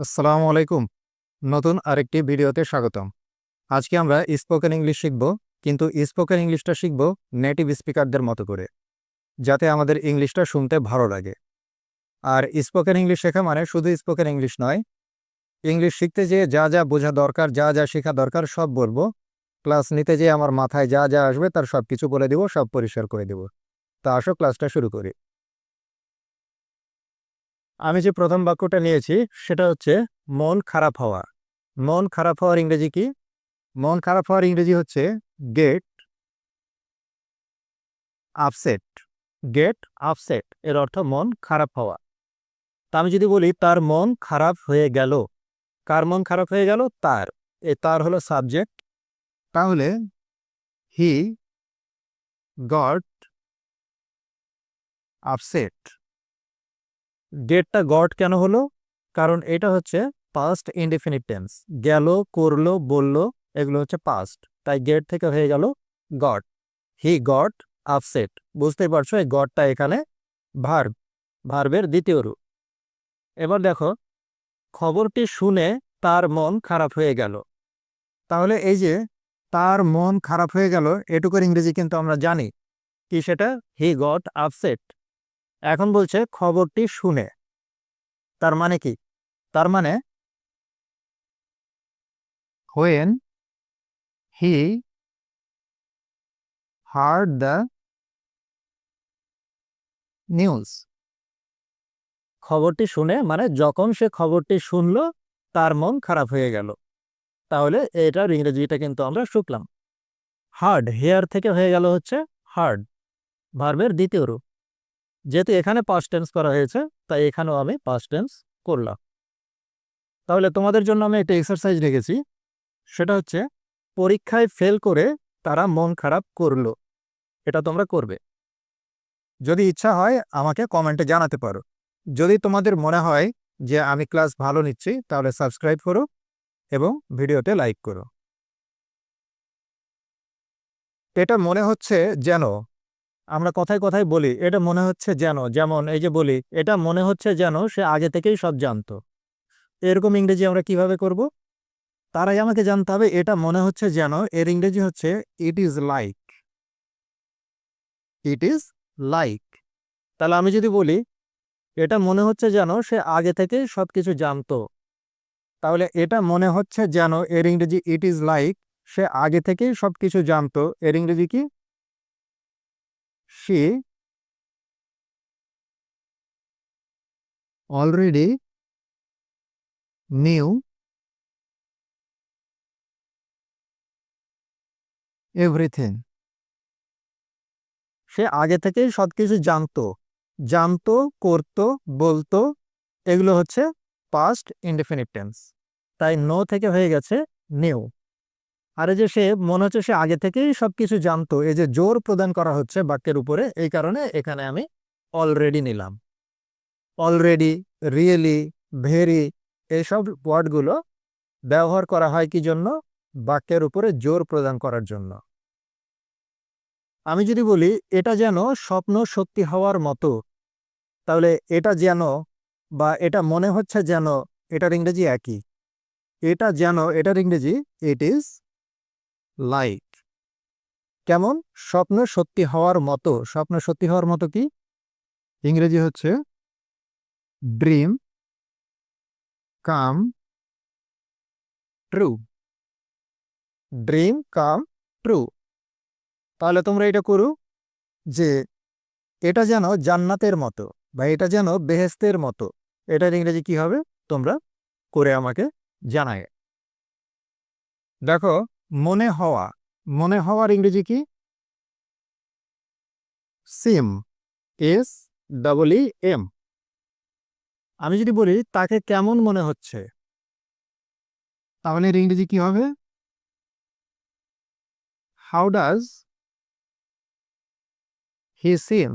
আসসালামু আলাইকুম। নতুন আরেকটি ভিডিওতে স্বাগতম। আজকে আমরা স্পোকেন ইংলিশ শিখব, কিন্তু স্পোকেন ইংলিশটা শিখব নেটিভ স্পিকারদের মতো করে, যাতে আমাদের ইংলিশটা শুনতে ভালো লাগে। আর স্পোকেন ইংলিশ শেখা মানে শুধু স্পোকেন ইংলিশ নয়। ইংলিশ শিখতে যেয়ে যা যা বোঝা দরকার, যা যা শেখা দরকার সব বলব। ক্লাস নিতে যেয়ে আমার মাথায় যা যা আসবে তার সব কিছু বলে দিব, সব পরিষ্কার করে দেব। তা আসো, ক্লাসটা শুরু করি। আমি যে প্রথম বাক্যটা নিয়েছি, সেটা হচ্ছে মন খারাপ হওয়া। মন খারাপ হওয়ার ইংরেজি কি? মন খারাপ হওয়ার ইংরেজি হচ্ছে গেট আপসেট গেট আপসেট এর অর্থ মন খারাপ হওয়া। তা আমি যদি বলি, তার মন খারাপ হয়ে গেল। কার মন খারাপ হয়ে গেল? তার। এ তার হলো সাবজেক্ট তাহলে হি গড আপসেট গেটটা গড কেন হলো? কারণ এটা হচ্ছে পাস্ট ইনডিফিনিট টেন্স গেল, করল, বলল, এগুলো হচ্ছে পাস্ট তাই গেট থেকে হয়ে গেল গড হি গট আপসেট বুঝতেই পারছ, এই গডটা এখানে ভার্ব ভার্বের দ্বিতীয় রূপ। এবার দেখো, খবরটি শুনে তার মন খারাপ হয়ে গেল। তাহলে এই যে তার মন খারাপ হয়ে গেল, এটুকুর ইংরেজি কিন্তু আমরা জানি। কি সেটা? হি গট আপসেট এখন বলছে খবরটি শুনে। তার মানে কি? তার মানে when he heard the news খবরটি শুনে মানে যখন সে খবরটি শুনল, তার মন খারাপ হয়ে গেল। তাহলে এটার ইংরেজিটা কিন্তু আমরা শুকলাম হার্ড হেয়ার থেকে হয়ে গেল হচ্ছে হার্ড ভার্বের দ্বিতীয় রূপ। যেহেতু এখানে পাস্ট টেন্স করা হয়েছে, তাই এখানেও আমি পাস্ট টেন্স করলাম। তাহলে তোমাদের জন্য আমি একটা এক্সারসাইজ রেখেছি। সেটা হচ্ছে পরীক্ষায় ফেল করে তারা মন খারাপ করল। এটা তোমরা করবে। যদি ইচ্ছা হয়, আমাকে কমেন্টে জানাতে পারো। যদি তোমাদের মনে হয় যে আমি ক্লাস ভালো নিচ্ছি, তাহলে সাবস্ক্রাইব করো এবং ভিডিওতে লাইক করো। এটা মনে হচ্ছে যেন আমরা কথায় কথায় বলি, এটা মনে হচ্ছে যেন, যেমন এই যে বলি, এটা মনে হচ্ছে যেন সে আগে থেকেই সব জানতো। এরকম ইংরেজি আমরা কীভাবে করব? তারাই আমাকে জানতে হবে, এটা মনে হচ্ছে যেন, এর ইংরেজি হচ্ছে it is like it is like তাহলে আমি যদি বলি, এটা মনে হচ্ছে যেন, সে আগে থেকেই সব কিছু জানতো। তাহলে এটা মনে হচ্ছে যেন, এর ইংরেজি ইট ইজ লাইক সে আগে থেকেই সব কিছু জানতো। এর ইংরেজি কি? She already knew everything. সে আগে থেকেই সবকিছু জানতো। জানতো, করতো, বলতো, এগুলো হচ্ছে পাস্ট ইনডেফিনিট টেন্স তাই নো থেকে হয়ে গেছে নিউ আর এই যে সে, মনে হচ্ছে সে আগে থেকেই সবকিছু জানতো, এই যে জোর প্রদান করা হচ্ছে বাক্যের উপরে, এই কারণে এখানে আমি অলরেডি নিলাম। অলরেডি রিয়েলি ভেরি এইসব ওয়ার্ডগুলো ব্যবহার করা হয় কি জন্য? বাক্যের উপরে জোর প্রদান করার জন্য। আমি যদি বলি, এটা যেন স্বপ্ন সত্যি হওয়ার মতো, তাহলে এটা যেন বা এটা মনে হচ্ছে যেন, এটার ইংরেজি একই। এটা যেন, এটার ইংরেজি ইট ইজ লাইক কেমন? স্বপ্ন সত্যি হওয়ার মতো। স্বপ্ন সত্যি হওয়ার মতো কি? ইংরেজি হচ্ছে dream come true dream come true তাহলে তোমরা এটা করো যে এটা যেন জান্নাতের মতো বা এটা যেন বেহেস্তের মতো। এটার ইংরেজি কি হবে? তোমরা করে আমাকে জানায়। দেখো মনে হওয়া। মনে হওয়ার ইংরেজি কি? Seem. S double E M. আমি যদি বলি, তাকে কেমন মনে হচ্ছে? তাহলে এর ইংরেজি কি হবে? হাউ ডাজ হি সিম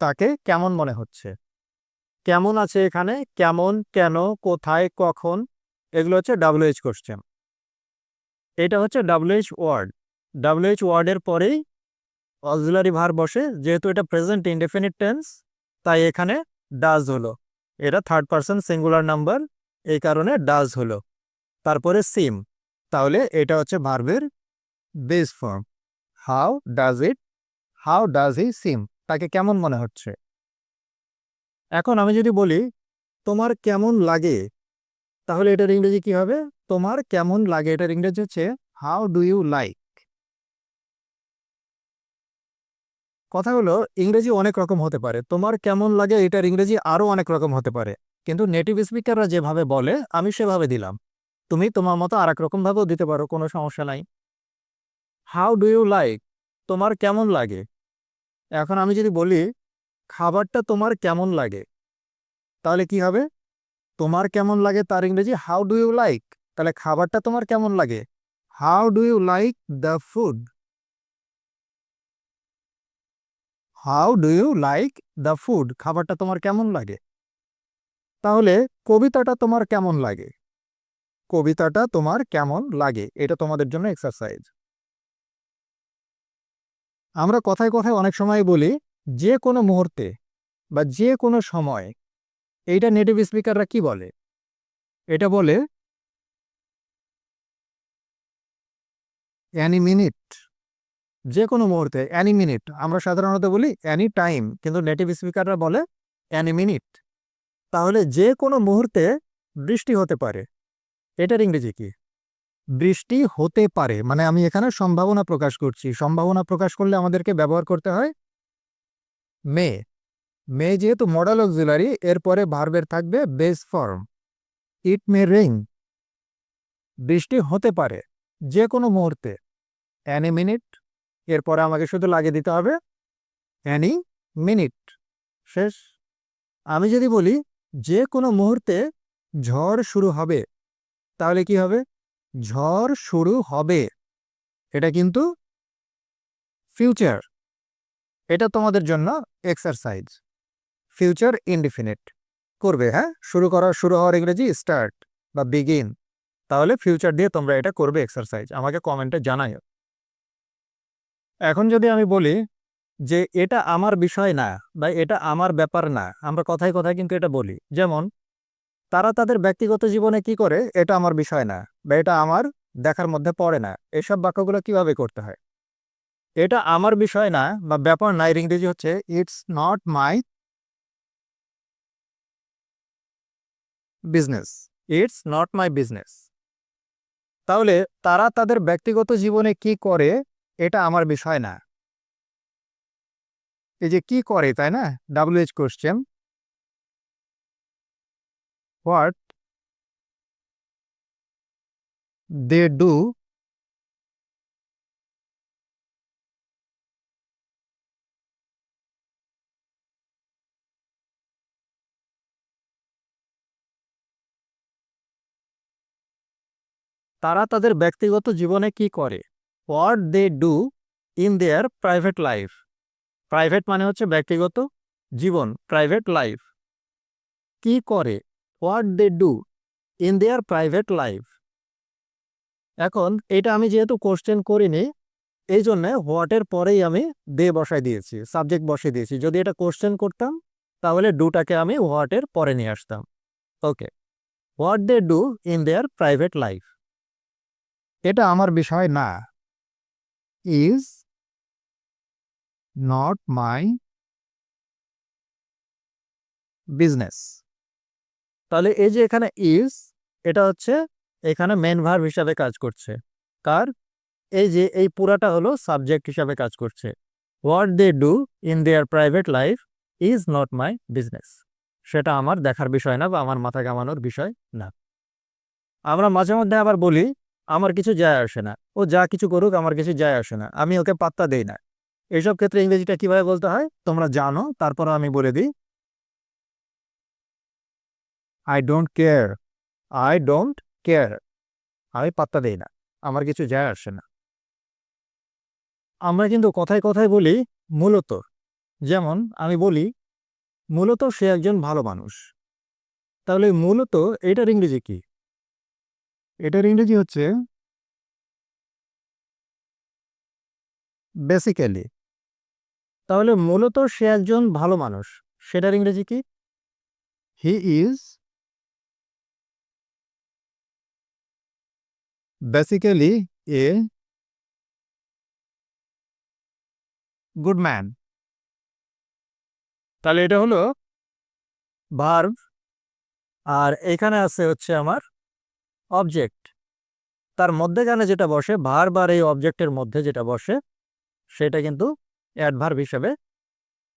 তাকে কেমন মনে হচ্ছে? কেমন আছে এখানে? কেমন, কেন, কোথায়, কখন? এগুলো হচ্ছে ডাব্লিউএইচ কোশ্চেন এটা হচ্ছে ডাব্লিউএইচ ওয়ার্ড ডাব্লিউএইচ ওয়ার্ডের পরেই অক্সিলারি ভার বসে, যেহেতু এটা প্রেজেন্ট ইনডেফিনিট টেন্স তাই এখানে ডাজ হলো। এটা থার্ড পার্সন সিঙ্গুলার নাম্বার এই কারণে ডাজ হলো। তারপরে সিম তাহলে এটা হচ্ছে ভার্বের base form how does it how does he seem তাকে কেমন মনে হচ্ছে? এখন আমি যদি বলি, তোমার কেমন লাগে? তাহলে এটার ইংরেজি কি হবে? তোমার কেমন লাগে? এটার ইংরেজি হচ্ছে হাউ ডু ইউ লাইক কথা হলো ইংরেজি অনেক রকম হতে পারে। তোমার কেমন লাগে? এটার ইংরেজি আরও অনেক রকম হতে পারে। কিন্তু নেটিভ স্পিকাররা যেভাবে বলে, আমি সেভাবে দিলাম। তুমি তোমার মতো আর এক রকমভাবেও দিতে পারো, কোনো সমস্যা নাই। হাউ ডু ইউ লাইক তোমার কেমন লাগে? এখন আমি যদি বলি, খাবারটা তোমার কেমন লাগে? তাহলে কি হবে? তোমার কেমন লাগে তার ইংরেজি? হাউ ডু ইউ লাইক তাহলে খাবারটা তোমার কেমন লাগে? How do you like the food how do you like the food খাবারটা তোমার কেমন লাগে? তাহলে কবিতাটা তোমার কেমন লাগে? কবিতাটা তোমার কেমন লাগে? এটা তোমাদের জন্য এক্সারসাইজ আমরা কথায় কথায় অনেক সময় বলি, যে কোনো মুহূর্তে বা যে কোনো সময় এইটা নেটিভ স্পিকাররা কি বলে? এটা বলে অ্যানি মিনিট যে কোনো মুহূর্তে অ্যানি মিনিট আমরা সাধারণত বলি অ্যানি টাইম কিন্তু নেটিভ স্পিকাররা বলে অ্যানি মিনিট তাহলে যে কোনো মুহূর্তে বৃষ্টি হতে পারে। এটার ইংরেজি কি? বৃষ্টি হতে পারে। মানে আমি এখানে সম্ভাবনা প্রকাশ করছি। সম্ভাবনা প্রকাশ করলে আমাদেরকে ব্যবহার করতে হয় মে মে যেহেতু মডেল অক্সিলারি এরপরে ভার্বের থাকবে base form it may rain বৃষ্টি হতে পারে যে কোনো মুহূর্তে। অ্যানি মিনিট এরপরে আমাকে শুধু লাগিয়ে দিতে হবে অ্যানি মিনিট শেষ। আমি যদি বলি যে কোনো মুহূর্তে ঝড় শুরু হবে, তাহলে কি হবে? ঝড় শুরু হবে। এটা কিন্তু ফিউচার এটা তোমাদের জন্য এক্সারসাইজ ফিউচার ইনডিফিনিট করবে হ্যাঁ? শুরু করা, শুরু হওয়ার ইংরেজি স্টার্ট বা বিগিন তাহলে ফিউচার দিয়ে তোমরা এটা করবে এক্সারসাইজ আমাকে কমেন্টে জানাইও এখন যদি আমি বলি যে এটা আমার বিষয় না বা এটা আমার ব্যাপার না, আমরা কথায় কথায় কিন্তু এটা বলি। যেমন, তারা তাদের ব্যক্তিগত জীবনে কি করে? এটা আমার বিষয় না বা এটা আমার দেখার মধ্যে পড়ে না। এসব বাক্যগুলো কীভাবে করতে হয়? এটা আমার বিষয় না বা ব্যাপার না ইংরেজি হচ্ছে it's not my business it's not my business তাহলে তারা তাদের ব্যক্তিগত জীবনে কি করে, এটা আমার বিষয় না। এই যে কি করে, তাই না? WH question what they do তারা তাদের ব্যক্তিগত জীবনে কি করে? What they do in their private life private মানে হচ্ছে ব্যক্তিগত জীবন প্রাইভেট লাইফ কি করে? What they do in their private life এখন এটা আমি যেহেতু কোশ্চেন করিনি এই জন্যে হোয়াটের পরেই আমি দে বসাই দিয়েছি সাবজেক্ট বসিয়ে দিয়েছি। যদি এটা কোশ্চেন করতাম, তাহলে ডুটাকে আমি হোয়াটের পরে নিয়ে আসতাম। Okay what they do in their private life এটা আমার বিষয় না। ইজ নট মাই বিজনেস তাহলে এই যে এখানে ইজ এটা হচ্ছে এখানে মেন ভার্ব হিসাবে কাজ করছে। কার? এই যে এই পুরাটা হলো সাবজেক্ট হিসাবে কাজ করছে। What they do in their private life is not my business সেটা আমার দেখার বিষয় না বা আমার মাথা কামানোর বিষয় না। আমরা মাঝে মধ্যে আবার বলি আমার কিছু যায় আসে না। ও যা কিছু করুক, আমার কিছু যায় আসে না। আমি ওকে পাত্তা দেই না। এইসব ক্ষেত্রে ইংরেজিটা কীভাবে বলতে হয়? তোমরা জানো, তারপরও আমি বলে দিই। I don't care I don't care আমি পাত্তা দেই না। আমার কিছু যায় আসে না। আমরা কিন্তু কথায় কথায় বলি মূলত। যেমন, আমি বলি, মূলত সে একজন ভালো মানুষ। তাহলে মূলত এটার ইংরেজি কি? এটার ইংরেজি হচ্ছে বেসিক্যালি তাহলে মূলত সে একজন ভালো মানুষ। সেটার ইংরেজি কি? He is basically a good man তাহলে এটা হলো ভার্ব আর এখানে আছে হচ্ছে আমার অবজেক্ট তার মধ্যেখানে যেটা বসে, বারবার এই অবজেক্টের মধ্যে যেটা বসে, সেটা কিন্তু অ্যাডভার্ব হিসেবে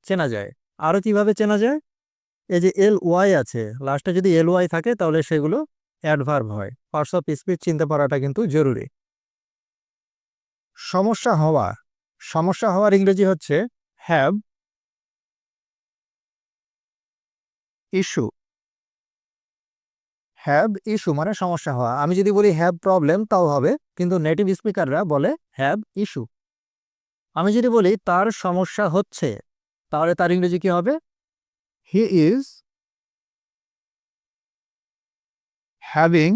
চেনা যায়। আরও কীভাবে চেনা যায়? এই যে এল ওয়াই আছে লাস্টে যদি এল ওয়াই থাকে, তাহলে সেগুলো অ্যাডভার্ব হয়। পার্টস অফ স্পিচ চিনতে পারাটা কিন্তু জরুরি। সমস্যা হওয়া। সমস্যা হওয়ার ইংরেজি হচ্ছে হ্যাভ ইস্যু হ্যাভ ইস্যু মানে সমস্যা হওয়া। আমি যদি বলি হ্যাভ প্রবলেম তাও হবে। কিন্তু নেটিভ স্পিকাররা বলে হ্যাভ ইস্যু আমি যদি বলি তার সমস্যা হচ্ছে, তাহলে তার ইংরেজি কি হবে? He is having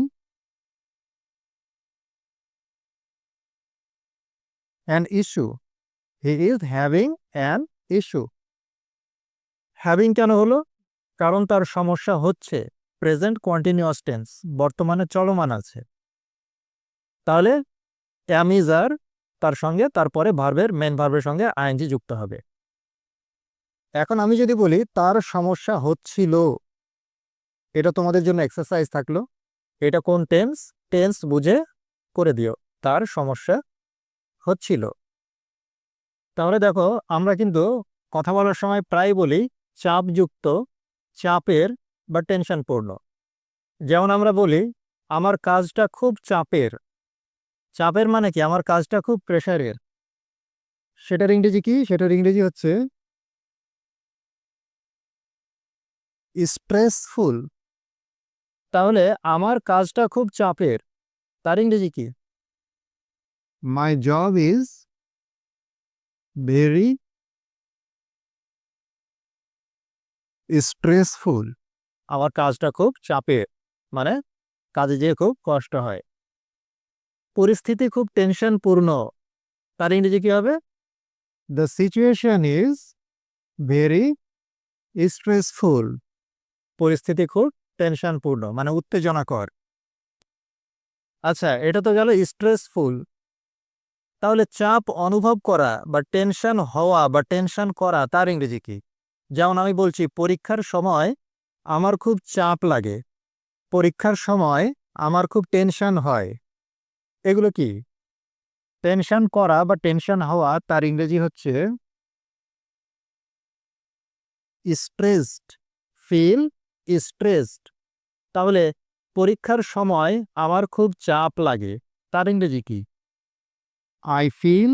an issue he is having an issue having কেন হলো? কারণ তার সমস্যা হচ্ছে। প্রেজেন্ট কন্টিনিউয়াস টেন্স বর্তমানে চলমান আছে। তাহলে অ্যামিজার তার সঙ্গে তারপরে ভার্বের মেন ভার্বের সঙ্গে আইএনজি যুক্ত হবে। এখন আমি যদি বলি, তার সমস্যা হচ্ছিল। এটা তোমাদের জন্য এক্সারসাইজ থাকল। এটা কোন টেন্স টেন্স বুঝে করে দিও, তার সমস্যা হচ্ছিল। তাহলে দেখো, আমরা কিন্তু কথা বলার সময় প্রায় বলি, চাপযুক্ত, চাপের বা টেনশনপূর্ণ। যেমন আমরা বলি, আমার কাজটা খুব চাপের। চাপের মানে কি? আমার কাজটা খুব প্রেশারের সেটার ইংরেজি কি? সেটার ইংরেজি হচ্ছে স্ট্রেসফুল তাহলে আমার কাজটা খুব চাপের। তার ইংরেজি কি? My job is very stressful আমার কাজটা খুব চাপে মানে কাজে যেয়ে খুব কষ্ট হয়। পরিস্থিতি খুব টেনশনপূর্ণ তার ইংরেজি কি হবে? The situation is very stressful পরিস্থিতি খুব টেনশনপূর্ণ মানে উত্তেজনাকর। আচ্ছা এটা তো গেল স্ট্রেসফুল তাহলে চাপ অনুভব করা বা টেনশন হওয়া বা টেনশন করা তার ইংরেজি কি? যেমন আমি বলছি, পরীক্ষার সময় আমার খুব চাপ লাগে। পরীক্ষার সময় আমার খুব টেনশন হয়। এগুলো কি? টেনশন করা বা টেনশন হওয়া তার ইংরেজি হচ্ছে স্ট্রেসড ফিল স্ট্রেসড তাহলে পরীক্ষার সময় আমার খুব চাপ লাগে। তার ইংরেজি কি? আই ফিল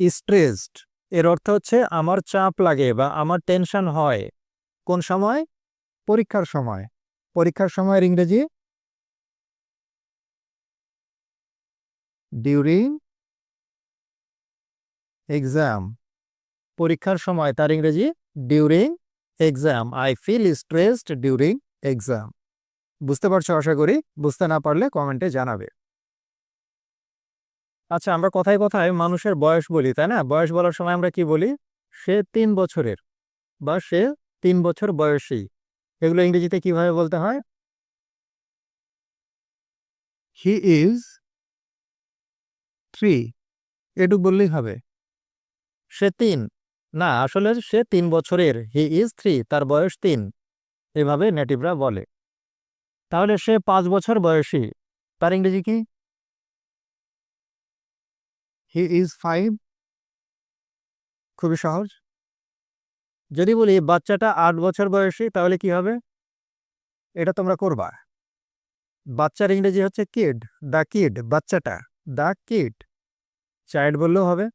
স্ট্রেসড এর অর্থ হচ্ছে আমার চাপ লাগে বা আমার টেনশন হয়। কোন সময়? পরীক্ষার সময়। পরীক্ষার সময়ের ইংরেজি? ডিউরিং এক্সাম পরীক্ষার সময়, তার ইংরেজি? During exam I feel stressed during exam বুঝতে পারছ আশা করি? বুঝতে না পারলে কমেন্টে জানাবে। আচ্ছা আমরা কথায় কথায় মানুষের বয়স বলি তাই না? বয়স বলার সময় আমরা কি বলি? সে তিন বছরের বা সে তিন বছর বয়সী। এগুলো ইংরেজিতে কীভাবে বলতে হয়? হি ইজ থ্রি এটুক বললেই হবে। সে তিন। না আসলে সে তিন বছরের। হি ইজ থ্রি তার বয়স তিন। এভাবে নেটিভরা বলে। তাহলে সে পাঁচ বছর বয়সী। তার ইংরেজি কি? হি ইজ ফাইভ খুবই সহজ। যদি বলি বাচ্চাটা আট বছর বয়সী, তাহলে কি হবে? এটা তোমরা করবা। বাচ্চার ইংরেজি হচ্ছে কিড, দ্য কিড, বাচ্চাটা, দ্য কিড। চাইল্ড বললেও হবে।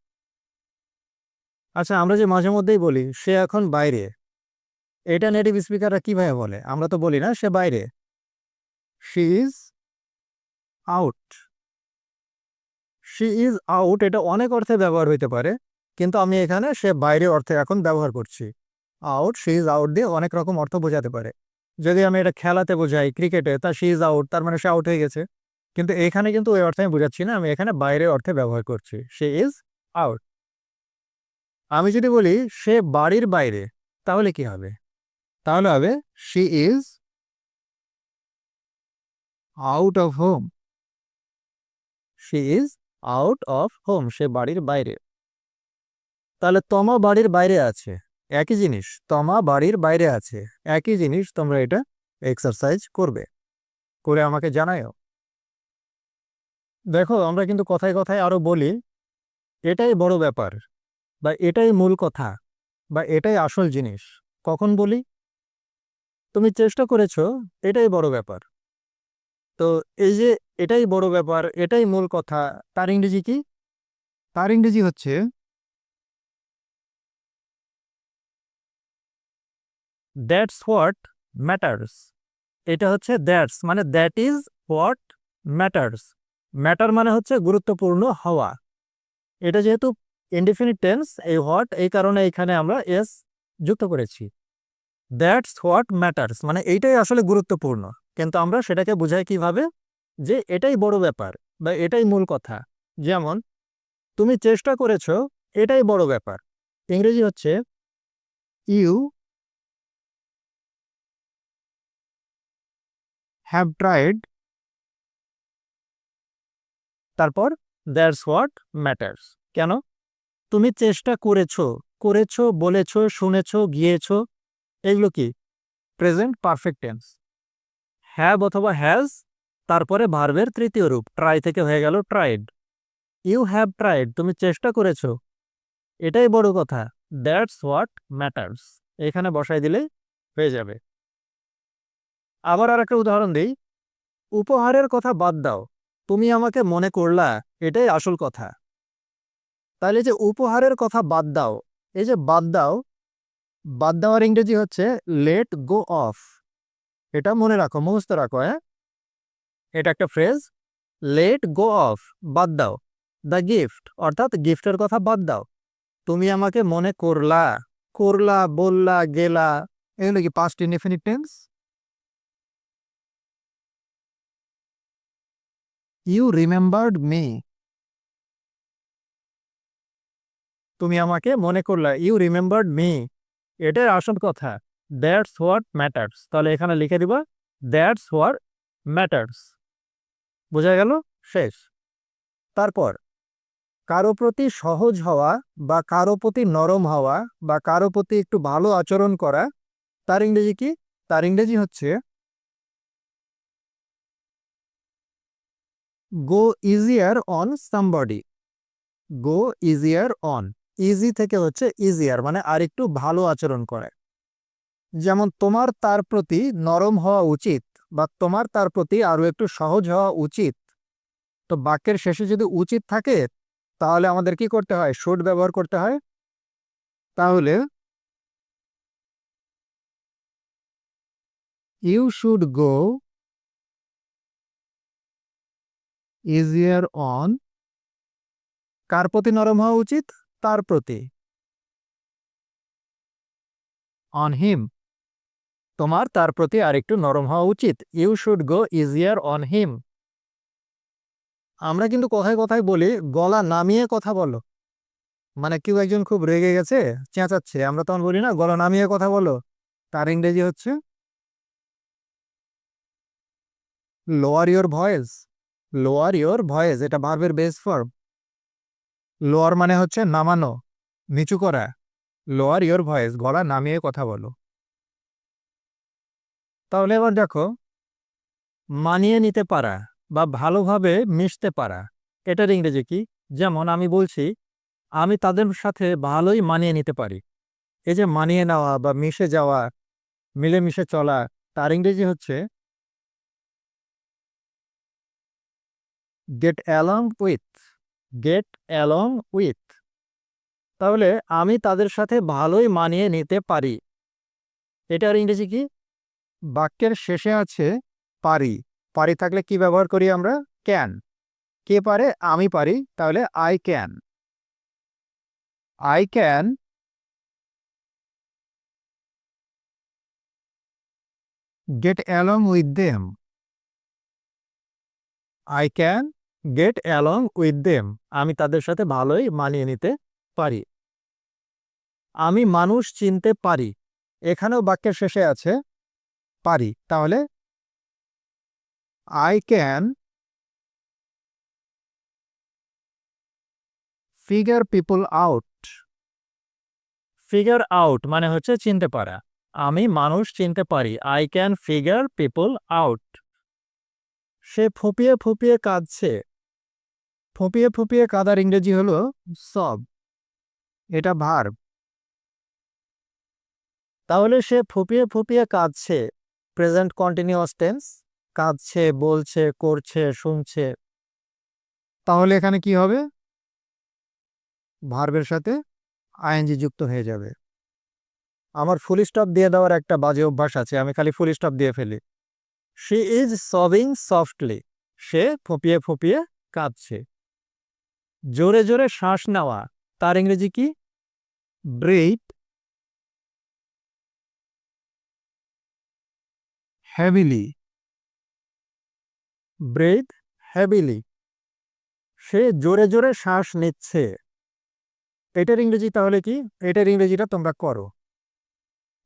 আচ্ছা আমরা যে মাঝে মধ্যেই বলি, সে এখন বাইরে। এটা নেটিভ স্পিকাররা কীভাবে বলে? আমরা তো বলি না, সে বাইরে। She is out. She is out এটা অনেক অর্থে ব্যবহার হইতে পারে, কিন্তু আমি এখানে সে বাইরে অর্থে এখন ব্যবহার করছি। আউট শি ইজ আউট দিয়ে অনেক রকম অর্থ বোঝাতে পারে। যদি আমি এটা খেলাতে বোঝাই, ক্রিকেটে, তা শি ইজ আউট তার মানে সে আউট হয়ে গেছে। কিন্তু এখানে কিন্তু ওই অর্থে আমি বোঝাচ্ছি না, আমি এখানে বাইরে অর্থে ব্যবহার করছি। সে ইজ আউট আমি যদি বলি, সে বাড়ির বাইরে, তাহলে কি হবে? তাহলে হবে she is out of home she is out of home, সে বাড়ির বাইরে। তাহলে তমা বাড়ির বাইরে আছে, একই জিনিস, তমা বাড়ির বাইরে আছে, একই জিনিস তোমরা এটা এক্সারসাইজ করবে। করে আমাকে জানায়ও। দেখো, আমরা কিন্তু কথায় কথায় আরও বলি, এটাই বড় ব্যাপার, বা এটাই মূল কথা, বা এটাই আসল জিনিস, কখন বলি? তুমি চেষ্টা করেছ, এটাই বড় ব্যাপার। তো এই যে এটাই বড় ব্যাপার, এটাই মূল কথা। তার ইংরেজি কি? তার ইংরেজি হচ্ছে দ্যাটস হোয়াট ম্যাটার্স। এটা হচ্ছে দ্যাটস মানে that is what matters. Matter মানে হচ্ছে গুরুত্বপূর্ণ হওয়া। এটা যেহেতু ইনডিফিনিট টেন্স, এই হোয়াট, এই কারণে এখানে আমরা এস যুক্ত করেছি। দ্যাটস হোয়াট ম্যাটার্স মানে এইটাই আসলে গুরুত্বপূর্ণ। কিন্তু আমরা সেটাকে বোঝাই কীভাবে? যে এটাই বড় ব্যাপার বা এটাই মূল কথা। যেমন, তুমি চেষ্টা করেছ, এটাই বড় ব্যাপার। ইংরেজি হচ্ছে, ইউ হ্যাভ ট্রাইড তারপর দ্যাটস হোয়াট ম্যাটার্স। কেন? তুমি চেষ্টা করেছ করেছ, বলেছ, শুনেছো, গিয়েছো, এগুলো কি? Present perfect tense. হ্যাভ অথবা হ্যাজ তারপরে ভার্বের তৃতীয় রূপ ট্রাই থেকে হয়ে গেল ট্রাইড ইউ হ্যাভ ট্রাইড তুমি চেষ্টা করেছ। এটাই বড় কথা। দ্যাটস হোয়াট ম্যাটার্স এখানে বসাই দিলে হয়ে যাবে। আবার আর একটা উদাহরণ দিই। উপহারের কথা বাদ দাও। তুমি আমাকে মনে করলা, এটাই আসল কথা। তাহলে যে উপহারের কথা বাদ দাও, এই যে বাদ দাও, বাদ দেওয়ার ইংরেজি হচ্ছে লেট গো অফ এটা মনে রাখো, মুখস্থ রাখো হ্যাঁ? এটা একটা ফ্রেজ লেট গো অফ বাদ দাও। দ্য গিফট অর্থাৎ গিফটের কথা বাদ দাও। তুমি আমাকে মনে করলা করলা, বললা, গেলা। এগুলো কি past indefinite tense you remembered me তুমি আমাকে মনে করলা ইউ রিমেম্বার্ড মি এটাই আসল কথা। That's what matters. তাহলে এখানে লিখে দিবা, দ্যাটস হোয়ার ম্যাটার্স। বোঝা গেল? শেষ। তারপর, কারও প্রতি সহজ হওয়া বা কারও প্রতি নরম হওয়া বা কারও প্রতি একটু ভালো আচরণ করা, তার ইংরেজি কি? তার ইংরেজি হচ্ছে go easier on somebody go easier on easy থেকে হচ্ছে ইজিয়ার মানে আর একটু ভালো আচরণ করে। যেমন তোমার তার প্রতি নরম হওয়া উচিত বা তোমার তার প্রতি আরও একটু সহজ হওয়া উচিত। তো বাক্যের শেষে যদি উচিত থাকে, তাহলে আমাদের কি করতে হয়? শুড ব্যবহার করতে হয়। তাহলে you should go easier on কার প্রতি নরম হওয়া উচিত? তার প্রতি। অন হিম তোমার তার প্রতি আরেকটু নরম হওয়া উচিত। You should go easier on him আমরা কিন্তু কথায় কথায় বলি, গলা নামিয়ে কথা বলো। মানে কেউ একজন খুব রেগে গেছে, চেঁচাচ্ছে, আমরা তখন বলি, না, গলা নামিয়ে কথা বলো। তার ইংরেজি হচ্ছে lower your voice lower your voice এটা ভার্বের বেস ফর্ম লোয়ার মানে হচ্ছে নামানো, নিচু করা। লোয়ার ইয়োর ভয়েস গলা নামিয়ে কথা বলো। তাহলে এবার দেখো, মানিয়ে নিতে পারা বা ভালোভাবে মিশতে পারা, এটার ইংরেজি কি? যেমন আমি বলছি, আমি তাদের সাথে ভালোই মানিয়ে নিতে পারি। এই যে মানিয়ে নেওয়া বা মিশে যাওয়া, মিলেমিশে চলা, তার ইংরেজি হচ্ছে get along with get along with তাহলে আমি তাদের সাথে ভালোই মানিয়ে নিতে পারি। এটার ইংরেজি কি? বাক্যের শেষে আছে পারি। পারি থাকলে কি ব্যবহার করি আমরা? ক্যান কে পারে? আমি পারি, তাহলে I can I can get along with them I can get along with them আমি তাদের সাথে ভালোই মানিয়ে নিতে পারি। আমি মানুষ চিনতে পারি। এখানেও বাক্যের শেষে আছে পারি, তাহলে I can figure people out figure out মানে হচ্ছে চিনতে পারা। আমি মানুষ চিনতে পারি। I can figure people out সে ফুপিয়ে ফুপিয়ে কাঁদছে। ফুপিয়ে ফুপিয়ে কাদার ইংরেজি হলো সব এটা ভার্ব তাহলে সে ফুপিয়ে ফুপিয়ে কাঁদছে। প্রেজেন্ট কন্টিনিউয়াস টেন্স, কাঁদছে, বলছে, করছে, শুনছে। তাহলে এখানে কি হবে? ভার্বের সাথে আইএনজি যুক্ত হয়ে যাবে। আমার ফুল স্টপ দিয়ে দেওয়ার একটা বাজে অভ্যাস আছে, আমি খালি ফুল স্টপ দিয়ে ফেলি। শি ইজ সবিং সফটলি, সে ফুপিয়ে ফুপিয়ে কাঁদছে। জোরে জোরে শ্বাস নেওয়া, তার ইংরেজি কি? ব্রেথ হ্যাভিলি ব্রেথ হ্যাভিলি সে জোরে জোরে শ্বাস নিচ্ছে। এটার ইংরেজি তাহলে কি? এটার ইংরেজিটা তোমরা করো।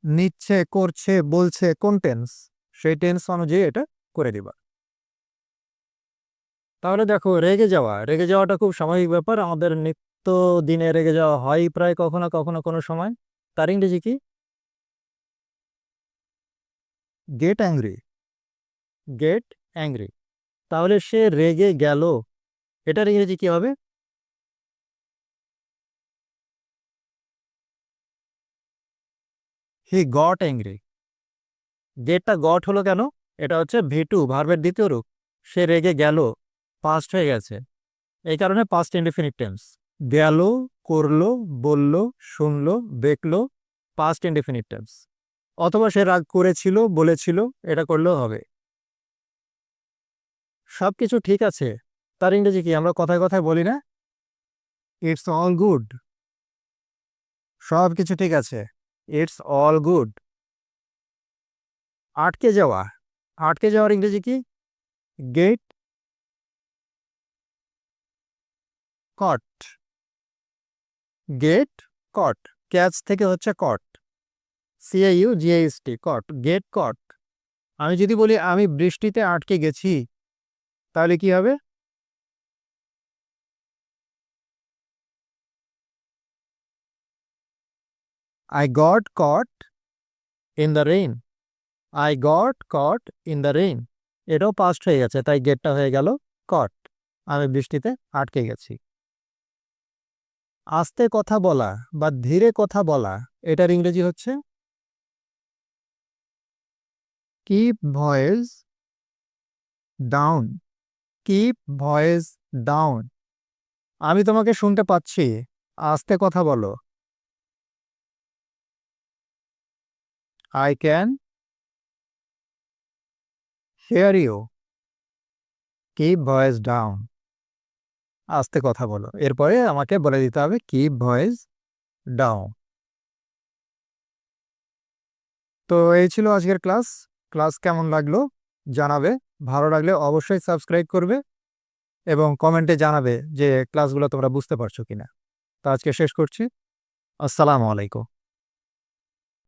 নিচ্ছে, করছে, বলছে, কোন টেন্স সেই টেন্স অনুযায়ী এটা করে দিবা। তাহলে দেখো, রেগে যাওয়া। রেগে যাওয়াটা খুব স্বাভাবিক ব্যাপার। আমাদের নিত্য দিনে রেগে যাওয়া হয় প্রায় কখনো কখনো কোনো সময়। তার ইংরেজি কি? গেট অ্যাংরি গেট অ্যাংরি তাহলে সে রেগে গেল। এটার ইংরেজি কি হবে? হি গট অ্যাংরি গেটটা গট হলো কেন? এটা হচ্ছে ভিটু ভার্বের দ্বিতীয় রূপ। সে রেগে গেল পাস্ট হয়ে গেছে। এই কারণে পাস্ট ইনডিফিনিট টেন্স গেল, করল, বলল, শুনলো, দেখল পাস্ট ইনডিফিনিট টেন্স অথবা সে রাগ করেছিল, বলেছিল, এটা করলেও হবে। সব কিছু ঠিক আছে। তার ইংরেজি কি, আমরা কথায় কথায় বলি না? ইটস অল গুড সব কিছু ঠিক আছে। ইটস অল গুড আটকে যাওয়া। আটকে যাওয়ার ইংরেজি কি? Get caught get caught catch থেকে হচ্ছে কট সিআইউ জিআইএসটি কট গেট কট আমি যদি বলি, আমি বৃষ্টিতে আটকে গেছি, তাহলে কি হবে? I got caught in the rain I got caught in the rain এটাও পাস্ট হয়ে গেছে, তাই গেটটা হয়ে গেল কট আমি বৃষ্টিতে আটকে গেছি। আস্তে কথা বলা বা ধীরে কথা বলা, এটার ইংরেজি হচ্ছে keep voice down keep voice down আমি তোমাকে শুনতে পাচ্ছি। আস্তে কথা বলো। I can hear you keep voice down আস্তে কথা বলো। এরপরে আমাকে বলে দিতে হবে কিপ ভয়েস ডাউন তো এই ছিল আজকের ক্লাস। ক্লাস কেমন লাগল জানাবে, ভালো লাগলে অবশ্যই সাবস্ক্রাইব করবে এবং কমেন্টে জানাবে যে ক্লাসগুলো তোমরা বুঝতে পারছ কিনা। তো আজকে শেষ করছি, আসসালামু আলাইকুম।